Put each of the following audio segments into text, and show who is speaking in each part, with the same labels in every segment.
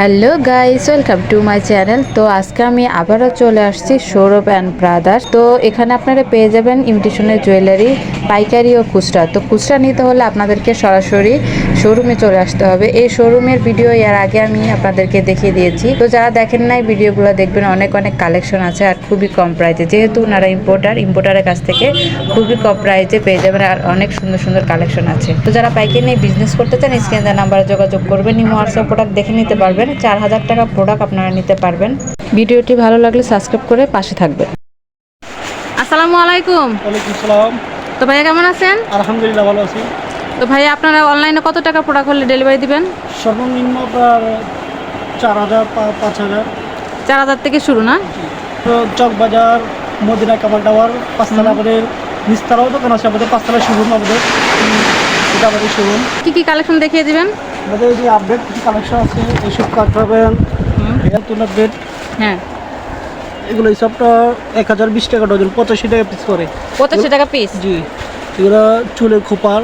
Speaker 1: Hello guys, welcome to my channel. তো আজকে আমি আবারও চলে আসছি সৌরভ অ্যান্ড ব্রাদার্স। তো এখানে আপনারা পেয়ে যাবেন ইমিটেশনের জুয়েলারি, পাইকারি ও খুচরা। তো খুচরা নিতে হলে আপনাদেরকে সরাসরি শোরুমে চলে আসতে হবে। এই শোরুমের ভিডিও এর আগে আমি আপনাদেরকে দেখিয়ে দিয়েছি। তো যারা দেখেন নাই ভিডিওগুলো দেখবেন অনেক অনেক কালেকশন আছে আর খুবই কম প্রাইসে যেহেতু ওনারা ইম্পোর্টার ইম্পোর্টারের কাছ থেকে খুবই কম প্রাইসে পেয়ে যাবেন আর অনেক সুন্দর সুন্দর কালেকশন আছে। তো যারা পাইকারি নিয়ে বিজনেস করতে চান স্ক্রিনে নাম্বারে যোগাযোগ করবেন নিউ হোয়াটসঅ্যাপ প্রোডাক্ট দেখে নিতে পারবেন। চার হাজার টাকা প্রোডাক্ট আপনারা নিতে পারবেন। ভিডিওটি ভালো লাগলে সাবস্ক্রাইব করে পাশে থাকবেন। আসসালামু আলাইকুম।
Speaker 2: ওয়ালাইকুম সালাম
Speaker 1: তো ভাইয়া কেমন আছেন?
Speaker 2: আলহামদুলিল্লাহ ভালো আছি।
Speaker 1: তো ভাইয়া আপনারা অনলাইনে কত টাকা প্রোডাক্ট হলে ডেলিভারি দিবেন?
Speaker 2: সর্বনিম্ন চার হাজার পাঁচ হাজার।
Speaker 1: চার হাজার থেকে শুরু না?
Speaker 2: তো চকবাজার মদিনা কামাল টাওয়ার পাঁচতলা আমাদের নিস্তারাও দোকান আছে আমাদের পাঁচতলা শোরুম আমাদের এটা আমাদের শোরুম
Speaker 1: কি কি কালেকশন দেখিয়ে দিবেন?
Speaker 2: আমাদের যে আপডেট কিছু কালেকশন আছে এইসব কাঠ পাবেন তুলা বেড
Speaker 1: হ্যাঁ।
Speaker 2: এগুলো এইসবটা এক হাজার বিশ টাকা ডজন পঁচাশি টাকা পিস করে।
Speaker 1: পঁচাশি টাকা পিস
Speaker 2: জি। এগুলো চুলের খোপার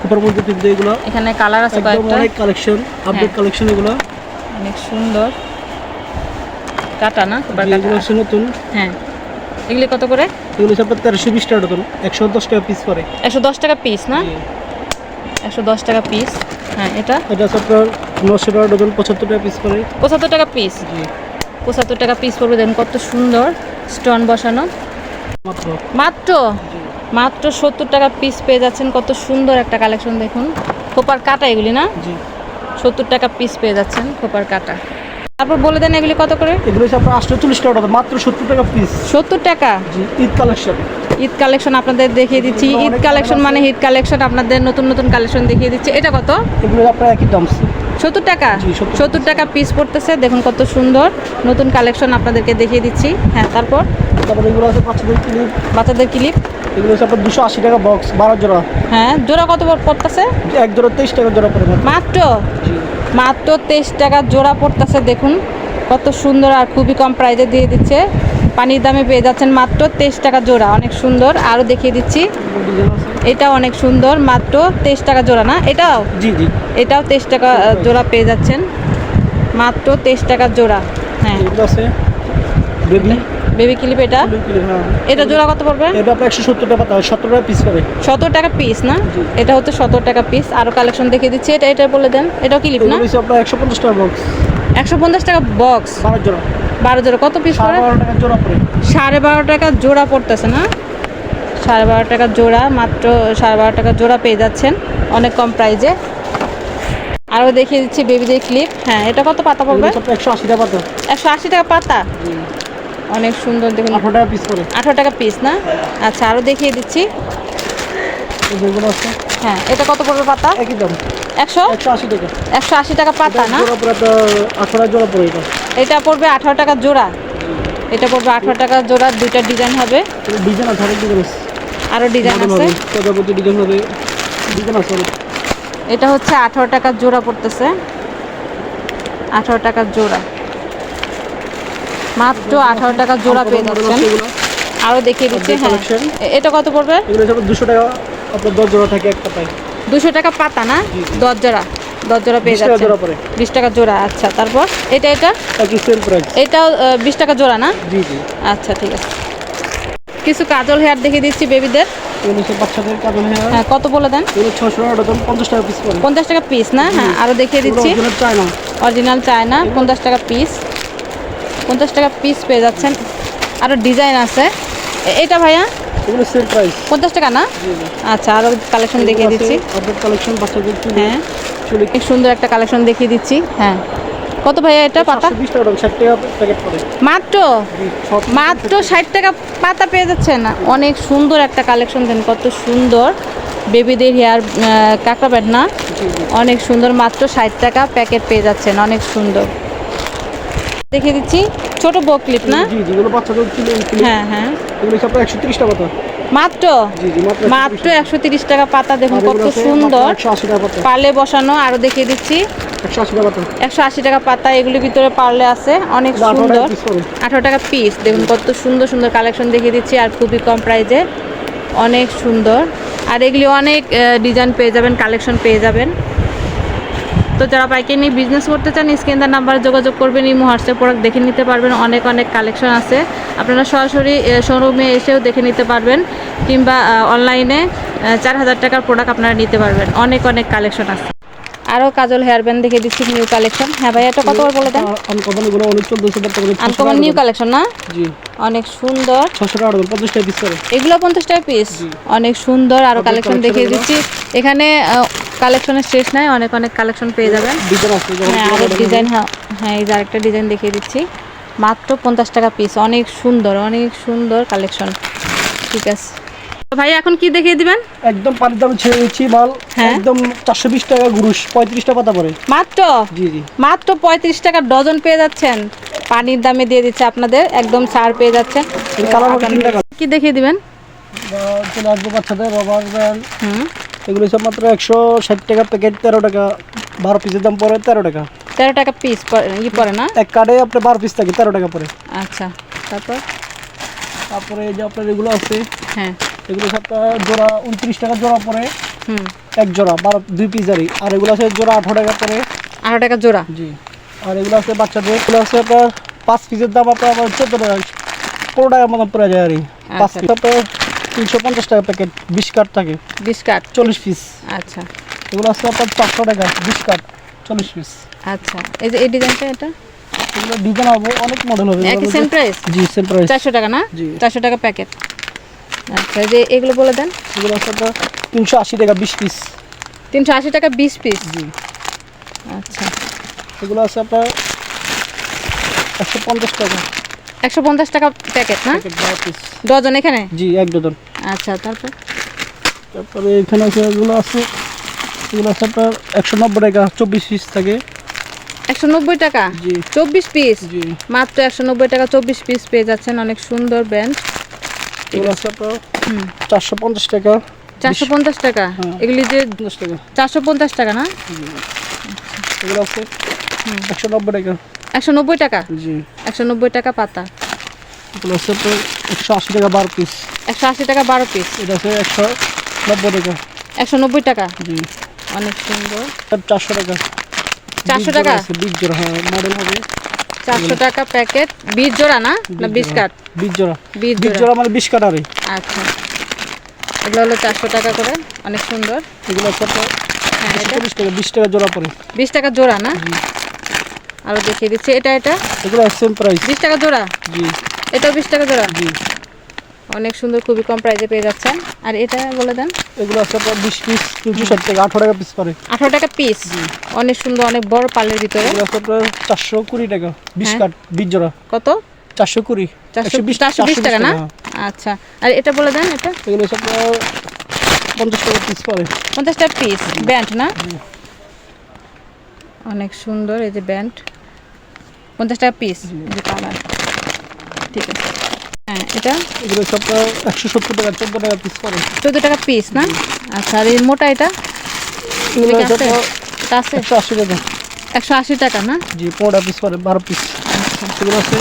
Speaker 2: খোপার মধ্যে পিনতে এগুলো
Speaker 1: এখানে কালার আছে কয়েকটা।
Speaker 2: অনেক কালেকশন আপডেট কালেকশন এগুলো।
Speaker 1: অনেক সুন্দর। কাটা না সুপার
Speaker 2: জি,
Speaker 1: কাটা?
Speaker 2: এগুলো হচ্ছে নতুন।
Speaker 1: হ্যাঁ। এগুলি কত করে?
Speaker 2: এগুলো আপনার তেরোশো বিশ টাকা ডজন একশো দশ টাকা পিস করে।
Speaker 1: একশো দশ টাকা পিস না? একশো দশ টাকা পিস হ্যাঁ এটা?
Speaker 2: এটা আপনার নশো টাকা ডজন পঁচাত্তর টাকা পিস করে।
Speaker 1: পঁচাত্তর টাকা পিস
Speaker 2: জি।
Speaker 1: পঁচাত্তর টাকা পিস পড়বে দেখুন কত সুন্দর। স্টোন বসানো।
Speaker 2: মাত্র।
Speaker 1: মাত্র? মাত্র সত্তর টাকা পিস পেয়ে যাচ্ছেন। কত সুন্দর একটা কালেকশন দেখুন। খোপার কাটা এগুলি না? সত্তর টাকা পিস পেয়ে যাচ্ছেন খোপার কাটা। তারপর বলে দেন এগুলি কত করে?
Speaker 2: এগুলো আপনার টাকা মাত্র সত্তর টাকা পিস
Speaker 1: সত্তর টাকা?
Speaker 2: ঈদ কালেকশন
Speaker 1: ঈদ কালেকশন আপনাদের দেখিয়ে দিচ্ছি। ঈদ কালেকশন মানে ঈদ কালেকশন আপনাদের নতুন নতুন কালেকশন দেখিয়ে দিচ্ছি। এটা কত?
Speaker 2: এগুলো আপনার একই দাম।
Speaker 1: সত্তর টাকা? সত্তর টাকা। পিস পড়তেছে। দেখুন কত সুন্দর। নতুন কালেকশন আপনাদেরকে দেখিয়ে দিচ্ছি। হ্যাঁ তারপর?
Speaker 2: তারপরে এগুলো আছে বাচ্চাদের ক্লিপ
Speaker 1: বাচ্চাদের ক্লিপ
Speaker 2: এগুলো হচ্ছে আপনার দুশো আশি টাকা বক্স বারো জোড়া।
Speaker 1: হ্যাঁ জোড়া কত পড়তেছে?
Speaker 2: এক জোড়া তেইশ টাকা জোড়া পড়ে মাত্র।
Speaker 1: মাত্র তেইশ টাকা জোড়া পড়তেছে দেখুন। কত সুন্দর আর খুবই কম প্রাইজে দিয়ে দিচ্ছে। পানির দামে পেয়ে যাচ্ছেন মাত্র তেইশ টাকা জোড়া অনেক সুন্দর। আরও দেখিয়ে দিচ্ছি। এটা অনেক সুন্দর মাত্র তেইশ টাকা জোড়া না? এটাও?
Speaker 2: জি জি।
Speaker 1: এটাও তেইশ টাকা জোড়া পেয়ে যাচ্ছেন। মাত্র তেইশ টাকা জোড়া। হ্যাঁ।
Speaker 2: বেবি।
Speaker 1: বেবি ক্লিপ এটা?
Speaker 2: হ্যাঁ।
Speaker 1: এটা জোড়া কত পড়বে?
Speaker 2: এটা আপনার একশো সত্তর টাকা সত্তর টাকা পিস করে।
Speaker 1: সত্তর টাকা পিস না? এটা হচ্ছে সত্তর টাকা পিস আরও কালেকশন দেখিয়ে দিচ্ছি। এটা এটা বলে দেন। এটাও ক্লিপ না?
Speaker 2: আপনার একশো পঞ্চাশ টাকা বক্স
Speaker 1: একশো পঞ্চাশ টাকা বক্স
Speaker 2: বারো জোড়া।
Speaker 1: বারো জোড়া। কত পিস
Speaker 2: পড়ে?
Speaker 1: সাড়ে বারো টাকা জোড়া পড়তেছে না? সাড়ে বারো টাকা জোড়া মাত্র সাড়ে বারো টাকা জোড়া পেয়ে যাচ্ছেন অনেক কম প্রাইজে আরও দেখিয়ে দিচ্ছি বেবিদের ক্লিপ হ্যাঁ এটা কত পাতা পড়বে?
Speaker 2: একশো আশি টাকা পাতা।
Speaker 1: একশো আশি টাকা পাতা? অনেক সুন্দর দেখুন।
Speaker 2: আঠারো টাকা পিস করে।
Speaker 1: আঠারো টাকা পিস না? আচ্ছা আরও দেখিয়ে দিচ্ছি। হ্যাঁ এটা কত পড়বে পাতা?
Speaker 2: একই দাম।
Speaker 1: একশো?
Speaker 2: একশো আশি টাকা।
Speaker 1: একশো আশি টাকা পাতা না?
Speaker 2: আঠারো জোড়া পড়ে এটা।
Speaker 1: পড়বে আঠারো টাকা জোড়া। এটা পড়বে আঠারো টাকা জোড়া দুইটা ডিজাইন হবে।
Speaker 2: ডিজাইন
Speaker 1: আরও ডিজাইন আছে।
Speaker 2: প্রজাপতি ডিজাইন হবে। ডিজাইন আছে
Speaker 1: এটা হচ্ছে আঠারো টাকার জোড়া পড়তেছে। আঠারো টাকার জোড়া। মাত্র আঠারো টাকা জোড়া পেয়ে যাচ্ছেন। আরও দেখিয়ে দিচ্ছি হ্যাঁ। এটা কত পড়বে?
Speaker 2: দুশো টাকা আপনার দশ জোড়া থাকে একটা পাই
Speaker 1: দুশো টাকা পাতা না। দশ জোড়া। দশ জোড়া পেয়ে যাচ্ছে বিশ টাকা জোড়া আচ্ছা। তারপর? এটা এটা? এটাও বিশ টাকা জোড়া না? আচ্ছা ঠিক আছে। কিছু কাজল হেয়ার দেখিয়ে দিচ্ছি বেবিদের। হ্যাঁ কত বলে দেন?
Speaker 2: পঞ্চাশ টাকা পিস
Speaker 1: পঞ্চাশ টাকা পিস না? হ্যাঁ আরও দেখিয়ে দিচ্ছি।
Speaker 2: অরিজিনাল চায় না
Speaker 1: অরিজিনাল চায়না পঞ্চাশ টাকা পিস পঞ্চাশ টাকা পিস পেয়ে যাচ্ছেন। আরও ডিজাইন আছে। এটা ভাইয়া?
Speaker 2: এগুলো সেম প্রাইস
Speaker 1: পঞ্চাশ টাকা না? আচ্ছা আরও কালেকশন দেখিয়ে দিচ্ছি।
Speaker 2: কালেকশন বাচ্চাদের
Speaker 1: হ্যাঁ। অনেক সুন্দর একটা কালেকশন দেখিয়ে দিচ্ছি। হ্যাঁ। কত ভাইয়া এটা পাতা? মাত্র? মাত্র ষাট টাকা পাতা পেয়ে যাচ্ছেন। অনেক সুন্দর একটা কালেকশন দেন কত সুন্দর। বেবিদের হেয়ার কাঁকড়া প্যাট না? অনেক সুন্দর মাত্র ষাট টাকা প্যাকেট পেয়ে যাচ্ছেন অনেক সুন্দর। দেখিয়ে দিচ্ছি। ছোট বো ক্লিপ না?
Speaker 2: জি বাচ্চাদের
Speaker 1: হ্যাঁ হ্যাঁ।
Speaker 2: এগুলো একশো তিরিশ টাকা পাতা।
Speaker 1: মাত্র?
Speaker 2: জি জি মাত্র
Speaker 1: মাত্র একশো তিরিশ টাকা পাতা দেখুন কত সুন্দর।
Speaker 2: আশি টাকা পাতা।
Speaker 1: পার্লে বসানো আরও দেখিয়ে দিচ্ছি।
Speaker 2: একশো আশি টাকা পাতা।
Speaker 1: একশো আশি টাকা পাতা এগুলির ভিতরে পার্লে আছে অনেক সুন্দর
Speaker 2: টাকা পিস পড়ে
Speaker 1: আঠারো টাকা পিস দেখুন কত সুন্দর সুন্দর কালেকশন দেখিয়ে দিচ্ছি আর খুবই কম প্রাইজে অনেক সুন্দর। আর এগুলি অনেক ডিজাইন পেয়ে যাবেন কালেকশন পেয়ে যাবেন। তো যারা পাইকারি নিয়ে বিজনেস করতে চান স্ক্রিনদার নাম্বারে যোগাযোগ করবেন ইমো হোয়াটসঅ্যাপ প্রোডাক্ট দেখে নিতে পারবেন। অনেক অনেক কালেকশন আছে। আপনারা সরাসরি শোরুমে এসেও দেখে নিতে পারবেন কিংবা অনলাইনে চার হাজার টাকার প্রোডাক্ট আপনারা নিতে পারবেন। অনেক অনেক কালেকশন আছে। আরও কাজল হেয়ার ব্যান্ড দেখে দিচ্ছি নিউ কালেকশন হ্যাঁ ভাই এটা কত বলে দেন?
Speaker 2: আনকমন অনেক
Speaker 1: আনকমন নিউ কালেকশন না?
Speaker 2: জি।
Speaker 1: অনেক সুন্দর।
Speaker 2: ছশো টাকা করে পঞ্চাশ টাকা পিস করে
Speaker 1: এগুলো পঞ্চাশ টাকা পিস অনেক সুন্দর আরও কালেকশন দেখিয়ে দিচ্ছি। এখানে কালেকশনের শেষ নাই অনেক অনেক কালেকশন পেয়ে যাবেন।
Speaker 2: ডিজাইন
Speaker 1: হ্যাঁ ডিজাইন হ্যাঁ এই যে আরেকটা ডিজাইন দেখিয়ে দিচ্ছি। মাত্র পঞ্চাশ টাকা পিস অনেক সুন্দর অনেক সুন্দর কালেকশন। ঠিক আছে। ভাই এখন কি দেখিয়ে দিবেন?
Speaker 2: একদম পানির দামে ছেড়ে দিচ্ছি মাল
Speaker 1: হ্যাঁ।
Speaker 2: একদম চারশো বিশ টাকা গুরুশ পঁয়ত্রিশ টাকা পাতা পড়ে।
Speaker 1: মাত্র?
Speaker 2: জি জি।
Speaker 1: মাত্র পঁয়ত্রিশ টাকা ডজন পেয়ে যাচ্ছেন। পানির দামে দিয়ে দিচ্ছে আপনাদের একদম ছাড় পেয়ে যাচ্ছেন। কি দেখিয়ে দিবেন?
Speaker 2: চলে আসব বাচ্চাদের রবার ব্যান্ড
Speaker 1: হুম।
Speaker 2: এগুলো সব মাত্র একশো ষাট টাকা প্যাকেট তেরো টাকা বারো পিসের দাম পড়ে তেরো টাকা।
Speaker 1: তেরো টাকা পিস ই পড়ে না?
Speaker 2: এক কার্ডে আপনার বারো পিস থাকে তেরো টাকা পড়ে।
Speaker 1: আচ্ছা তারপর?
Speaker 2: তারপরে যে আপনার এগুলো আছে
Speaker 1: হ্যাঁ।
Speaker 2: এগুলো সবটা জোড়া উনত্রিশ টাকা জোড়া পড়ে।
Speaker 1: হুম।
Speaker 2: এক জোড়া বারো দুই পিসারই আর এগুলো আছে জোড়া আঠারো টাকা পড়ে।
Speaker 1: আঠারো টাকা জোড়া?
Speaker 2: জি। আর এগুলো আছে বাচ্চাদের এগুলো আছে আপনার পাঁচ পিসের দাম আপনার চোদ্দ টাকা পনেরো টাকার মতন পড়ে যায় আর পাঁচ
Speaker 1: আচ্ছা।
Speaker 2: পিস আপনার তিনশো পঞ্চাশ টাকা প্যাকেট বিশ কাঠ থাকে।
Speaker 1: বিশ কাঠ
Speaker 2: চল্লিশ পিস
Speaker 1: আচ্ছা।
Speaker 2: এগুলো আছে আপনার চারশো টাকা বিশ কাঠ চল্লিশ পিস
Speaker 1: আচ্ছা। এই যে এই ডিজাইনটা এটা?
Speaker 2: এগুলো ডিজাইন হবে অনেক মডেল হবে।
Speaker 1: একই সেম প্রাইস
Speaker 2: জি সেম প্রাইস
Speaker 1: চারশো টাকা না?
Speaker 2: জি।
Speaker 1: চারশো টাকা প্যাকেট আচ্ছা যে এগুলো বলে দেন।
Speaker 2: এগুলো আছে আপনার তিনশো আশি টাকা বিশ পিস
Speaker 1: তিনশো আশি টাকা বিশ পিস
Speaker 2: জি।
Speaker 1: আচ্ছা।
Speaker 2: এগুলো আছে আপনার একশো পঞ্চাশ টাকা।
Speaker 1: একশো পঞ্চাশ টাকা প্যাকেট না? ডজন এখানে?
Speaker 2: জি এক ডজন।
Speaker 1: আচ্ছা তারপর?
Speaker 2: তারপরে এখানে আছে এগুলো আছে এগুলো আছে আপনার একশো নব্বই টাকা চব্বিশ পিস থাকে।
Speaker 1: একশো নব্বই টাকা?
Speaker 2: জি।
Speaker 1: চব্বিশ পিস
Speaker 2: জি।
Speaker 1: মাত্র একশো নব্বই টাকা চব্বিশ পিস পেয়ে যাচ্ছেন অনেক সুন্দর ব্যান্ড
Speaker 2: এগুলো আছে আপনার চারশো পঞ্চাশ টাকা
Speaker 1: চারশো পঞ্চাশ টাকা?
Speaker 2: হ্যাঁ।
Speaker 1: এগুলি যে চারশো পঞ্চাশ টাকা না?
Speaker 2: এগুলো আছে একশো নব্বই টাকা।
Speaker 1: একশো নব্বই টাকা?
Speaker 2: জি।
Speaker 1: একশো নব্বই টাকা পাতা।
Speaker 2: এগুলো আপনার একশো আশি টাকা বারো পিস
Speaker 1: একশো আশি টাকা বারো পিস
Speaker 2: এটা একশো নব্বই টাকা।
Speaker 1: একশো নব্বই টাকা?
Speaker 2: জি।
Speaker 1: অনেক সুন্দর।
Speaker 2: চারশো টাকা।
Speaker 1: 400 টাকা?
Speaker 2: বিশ জোড়া হ্যাঁ মডেল হবে।
Speaker 1: চারশো টাকা প্যাকেট বিশ জোড়া না? না বিশ কাঠ?
Speaker 2: বিশ জোড়া।
Speaker 1: বিশ
Speaker 2: বিশ
Speaker 1: জোড়া।
Speaker 2: মানে বিশ কাটারে
Speaker 1: আচ্ছা। এগুলো হলো চারশো টাকা করে। অনেক সুন্দর।
Speaker 2: এগুলো আছে আপনার
Speaker 1: হ্যাঁ
Speaker 2: টাকা বিশ টাকা জোড়া পড়ে।
Speaker 1: বিশ টাকা জোড়া না? আরও দেখিয়ে দিচ্ছি। এটা এটা?
Speaker 2: এগুলো সেম প্রাইস
Speaker 1: বিশ টাকা জোড়া?
Speaker 2: জি।
Speaker 1: এটাও বিশ টাকা জোড়া?
Speaker 2: জি।
Speaker 1: অনেক সুন্দর খুবই কম প্রাইসে পেয়ে যাচ্ছেন। আর এটা বলে দেন।
Speaker 2: এগুলো আছে আপনার বিশ পিস তিনশো ষাট টাকা আঠারো টাকা পিস পড়ে
Speaker 1: আঠারো টাকা পিস অনেক সুন্দর অনেক বড় পালের ভিতরে।
Speaker 2: এগুলো আছে আপনার চারশো কুড়ি টাকা বিশ
Speaker 1: হ্যাঁ।
Speaker 2: কাঠ বিশ জোড়া।
Speaker 1: কত?
Speaker 2: চারশো কুড়ি
Speaker 1: চারশো
Speaker 2: বিশ
Speaker 1: চারশো বিশ টাকা না? আচ্ছা। আর এটা বলে দেন এটা?
Speaker 2: এগুলো আপনার পঞ্চাশ টাকা পিস পড়ে
Speaker 1: পঞ্চাশ টাকা পিস ব্যান্ড না? অনেক সুন্দর এই যে ব্যান্ড। পঞ্চাশ টাকা পিস যে কালার। ঠিক আছে। হ্যাঁ এটা
Speaker 2: এগুলো আছে একশো সত্তর টাকা চোদ্দ টাকা পিস পড়ে
Speaker 1: চোদ্দ টাকা পিস না? আচ্ছা আর এই মোটা এটা?
Speaker 2: আছে
Speaker 1: আছে?
Speaker 2: আপনার
Speaker 1: এটা আছে?
Speaker 2: একশো আশি টাকা।
Speaker 1: একশো আশি টাকা না?
Speaker 2: জি পনেরো পিস পড়ে বারো পিস
Speaker 1: আচ্ছা।
Speaker 2: আছে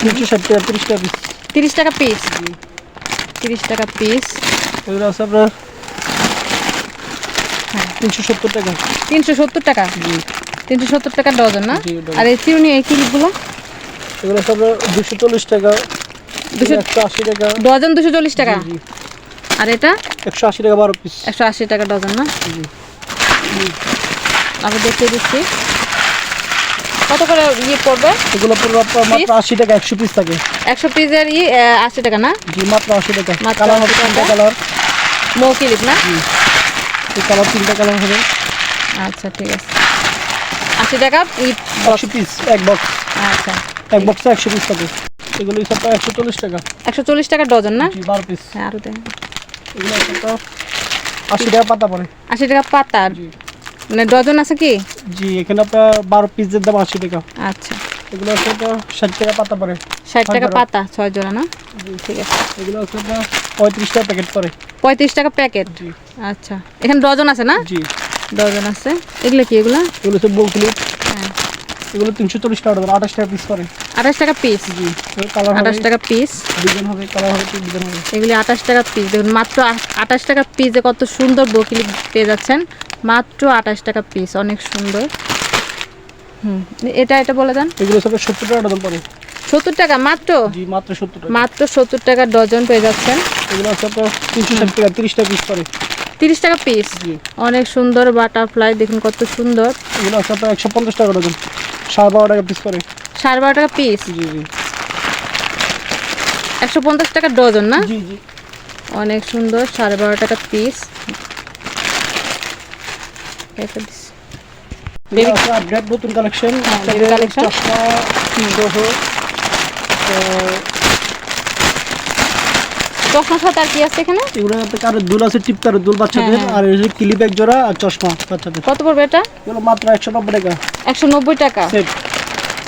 Speaker 2: তিনশো ষাট টাকা তিরিশ টাকা পিস
Speaker 1: তিরিশ টাকা পিস তিরিশ টাকা পিস
Speaker 2: এগুলো আছে আপনার
Speaker 1: হ্যাঁ।
Speaker 2: তিনশো সত্তর টাকা।
Speaker 1: তিনশো সত্তর টাকা?
Speaker 2: জি।
Speaker 1: তিনশো সত্তর টাকা ডজন না? আর এই চিরুনি এই ক্লিপগুলো
Speaker 2: এগুলো আপনার দুশো চল্লিশ টাকা
Speaker 1: দুশো-
Speaker 2: আশি টাকা।
Speaker 1: ডজন দুশো চল্লিশ টাকা। আর এটা?
Speaker 2: একশো আশি টাকা বারো পিস
Speaker 1: একশো আশি টাকা ডজন না? আমি দেখিয়ে দিচ্ছি। কত করে ইয়ে পড়বে?
Speaker 2: এগুলো পুরো মাত্র আশি টাকা একশো পিস থাকে।
Speaker 1: একশো পিসের ই আশি টাকা না?
Speaker 2: জি মাত্র আশি টাকা। কালার হবে
Speaker 1: 80
Speaker 2: তিনটা কালার
Speaker 1: মৌ ক্লিপ না?
Speaker 2: এই কালার তিনটা কালার হবে।
Speaker 1: আচ্ছা ঠিক আছে। আশি টাকা
Speaker 2: একশো পিস এক বক্স
Speaker 1: আচ্ছা।
Speaker 2: এক বক্সে একশো পিস থাকে এগুলো সবটা একশো চল্লিশ টাকা।
Speaker 1: একশো চল্লিশ টাকা ডজন না?
Speaker 2: বারো পিস
Speaker 1: হ্যাঁ আরও দেন।
Speaker 2: এগুলো আশি টাকা পাতা পড়ে।
Speaker 1: আশি টাকা পাতা? মানে ডজন আছে কি?
Speaker 2: জি এখানে আপনার বারো পিসের দাম আশি টাকা।
Speaker 1: আচ্ছা।
Speaker 2: এগুলো আছে আপনার ষাট টাকা পাতা পড়ে।
Speaker 1: ষাট টাকা পাতা ছয় জোড়া না? ঠিক আছে।
Speaker 2: এগুলো আছে আপনার পঁয়ত্রিশ টাকা প্যাকেট পড়ে।
Speaker 1: পঁয়ত্রিশ টাকা প্যাকেট
Speaker 2: জি।
Speaker 1: আচ্ছা। এখানে ডজন আছে না?
Speaker 2: জি।
Speaker 1: ডজন আছে। এগুলো কি এগুলো?
Speaker 2: এগুলো সব বউ ক্লিপ
Speaker 1: হ্যাঁ
Speaker 2: এগুলো তিনশো চল্লিশ টাকা দেবেন আঠাশ টাকা পিস পড়ে
Speaker 1: আঠাশ টাকা পিস
Speaker 2: জি কালার
Speaker 1: আঠাশ টাকা পিস
Speaker 2: ডিজাইন হবে কালার হবে ডিজাইন হবে।
Speaker 1: এগুলি আঠাশ টাকা পিস দেখুন মাত্র আঠাশ টাকা পিসে কত সুন্দর বকিলি পেয়ে যাচ্ছেন। মাত্র আঠাশ টাকা পিস অনেক সুন্দর। হুম এটা এটা বলে দেন।
Speaker 2: এগুলো সব সত্তর টাকা ডজন পড়ে।
Speaker 1: সত্তর টাকা মাত্র?
Speaker 2: জি মাত্র সত্তর টাকা।
Speaker 1: মাত্র সত্তর টাকা ডজন পেয়ে যাচ্ছেন।
Speaker 2: এগুলো আপনার তিনশো ষাট টাকা তিরিশ টাকা পিস পড়ে।
Speaker 1: তিরিশ টাকা পিস
Speaker 2: জি।
Speaker 1: অনেক সুন্দর বাটারফ্লাই দেখুন কত সুন্দর।
Speaker 2: এগুলো একশো পঞ্চাশ টাকা ডজন। সাড়ে বারো টাকা পিস করে।
Speaker 1: সাড়ে বারো টাকা পিস
Speaker 2: জি জি।
Speaker 1: একশো পঞ্চাশ টাকা ডজন না?
Speaker 2: জি জি।
Speaker 1: অনেক সুন্দর সাড়ে বারো টাকা পিস দিস।
Speaker 2: আপডেট নতুন কালেকশন
Speaker 1: কালেকশন collection।
Speaker 2: চশমা
Speaker 1: সাথে আর কি আছে এখানে?
Speaker 2: এগুলো কারোর দুল আছে টিপ কারোর দুল বাচ্চাদের
Speaker 1: হ্যাঁ,
Speaker 2: আর এই ক্লিপ এক জোড়া আর চশমা বাচ্চাদের
Speaker 1: কত পড়বে এটা?
Speaker 2: এগুলো মাত্র একশো নব্বই টাকা।
Speaker 1: একশো নব্বই টাকা?
Speaker 2: সেট।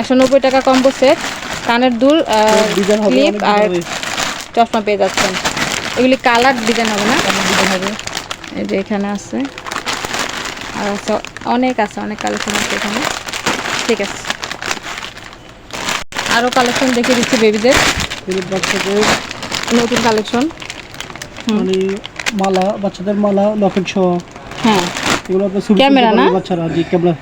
Speaker 1: একশো নব্বই টাকা কম্বো সেট কানের দুল ক্লিপ আর চশমা পেয়ে যাচ্ছেন। এগুলি কালার ডিজাইন হবে না?
Speaker 2: ডিজাইন হবে।
Speaker 1: এই যে এখানে আছে। আর আছে অনেক আছে অনেক কালেকশন আছে এখানে। ঠিক আছে। আরও কালেকশন দেখে দিচ্ছি বেবিদের
Speaker 2: বাচ্চাদের
Speaker 1: নতুন কালেকশন?
Speaker 2: মানে মালা বাচ্চাদের মালা লকেট সহ।
Speaker 1: হ্যাঁ।
Speaker 2: এগুলো আপনার তুলতে
Speaker 1: না?
Speaker 2: বাচ্চারা জি ক্যামেরা।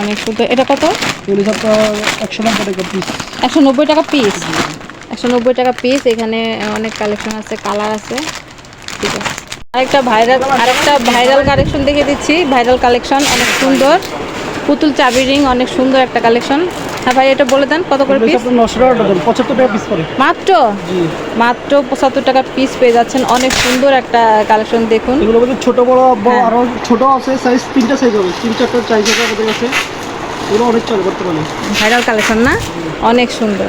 Speaker 1: অনেক সুন্দর। এটা কত?
Speaker 2: এগুলো সব আপনার একশো নব্বই টাকা পিস
Speaker 1: একশো নব্বই টাকা পিস একশো নব্বই টাকা পিস এখানে অনেক কালেকশন আছে কালার আছে। ঠিক আছে। আরেকটা ভাইরাল আরেকটা ভাইরাল কালেকশন দেখে দিচ্ছি। ভাইরাল কালেকশন অনেক সুন্দর। পুতুল চাবি রিং, অনেক সুন্দর একটা কালেকশন। হ্যাঁ ভাই, এটা বলে দেন, কত করে পিস
Speaker 2: পঁচাত্তর পিস
Speaker 1: মাত্র? মাত্র পঁচাত্তর টাকা পিস পেয়ে যাচ্ছেন। অনেক সুন্দর একটা কালেকশন দেখুন।
Speaker 2: ছোট বড় ছোট আছে সাইজ তিনটা সাইজ হবে তিন চারটা সাইজ
Speaker 1: ভাইরাল কালেকশন না? অনেক সুন্দর।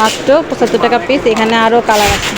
Speaker 1: মাত্র পঁচাত্তর টাকা পিস এখানে আরও কালার আছে।